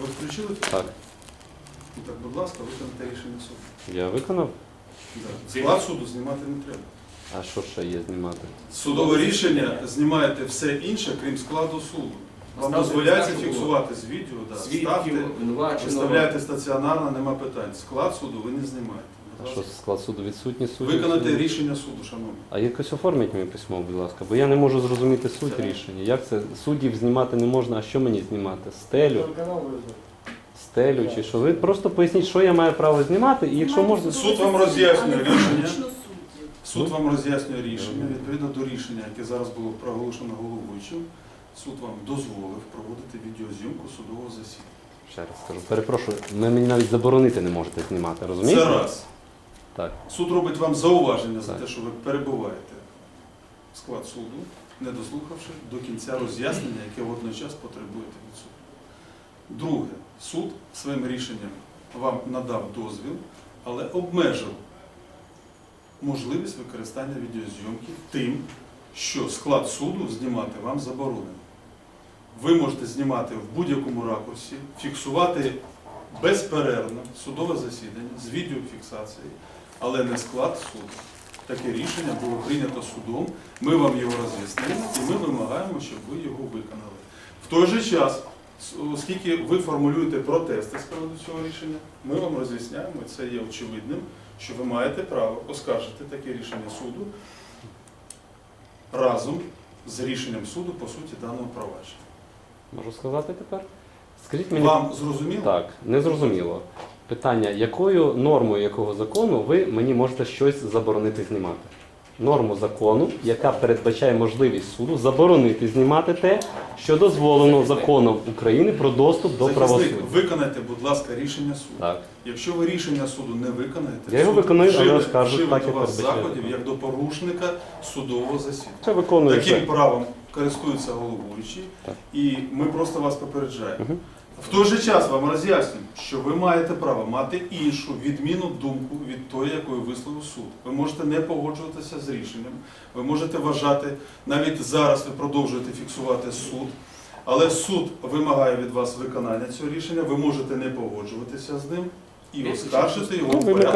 Ви включили? Так, Ну, Так, будь ласка, виконайте рішення суду. я виконав. Да. Склад суду знімати не треба. А що ще є знімати? Судове рішення знімаєте все інше, крім складу суду. Вам Ставте дозволяється фіксувати з відео, да. ставте, виставляєте стаціонарно, нема питань. Склад суду ви не знімаєте. А що склад суду відсутні судді? Виконайте рішення суду, шановні. А якось оформіть мені письмо, будь ласка, бо я не можу зрозуміти суть Це- рішення. Як це суддів знімати не можна, а що мені знімати? Стелю? Стелю чи що? Ви просто поясніть, що я маю право знімати, і якщо можна. Суд вам роз'яснює рішення. Суд вам роз'яснює рішення. Відповідно до рішення, яке зараз було проголошено головуючим, суд вам дозволив проводити відеозйомку судового засідання. Ще раз скажу, перепрошую, ви мені навіть заборонити не можете знімати, Це розумієте? раз. Так. Суд робить вам зауваження за те, що ви перебуваєте в склад суду, не дослухавши до кінця роз'яснення, яке водночас потребуєте від суду. Друге, суд своїм рішенням вам надав дозвіл, але обмежив можливість використання відеозйомки тим, що склад суду знімати вам заборонено. Ви можете знімати в будь-якому ракурсі, фіксувати безперервно судове засідання з відеофіксацією, але не склад суду. Таке рішення було прийнято судом. Ми вам його роз'яснили і ми вимагаємо, щоб ви його виконали. В той же час, оскільки ви формулюєте протести з приводу цього рішення, ми вам роз'ясняємо, і це є очевидним, що ви маєте право оскаржити таке рішення суду разом з рішенням суду по суті даного провадження. Можу сказати тепер? Скажіть мені. Вам зрозуміло? Так, не зрозуміло. Питання, якою нормою якого закону ви мені можете щось заборонити знімати? Норму закону, яка передбачає можливість суду заборонити знімати те, що дозволено законом України про доступ до правосуддя. виконайте, будь ласка, рішення суду. Так. Якщо ви рішення суду не виконаєте, Я його суд виконую, але вживе так, до вас заходів як до порушника судового засідання. Таким правом користується головуючий, Так. і ми просто вас попереджаємо. Мгм. В той же час вам роз'яснюю, що ви маєте право мати іншу відмінну думку від тої, якою висловив суд. Ви можете не погоджуватися з рішенням, ви можете вважати, навіть зараз ви продовжуєте фіксувати суд, але суд вимагає від вас виконання цього рішення, ви можете не погоджуватися з ним і Ну, оскаржити його Ну, в порядку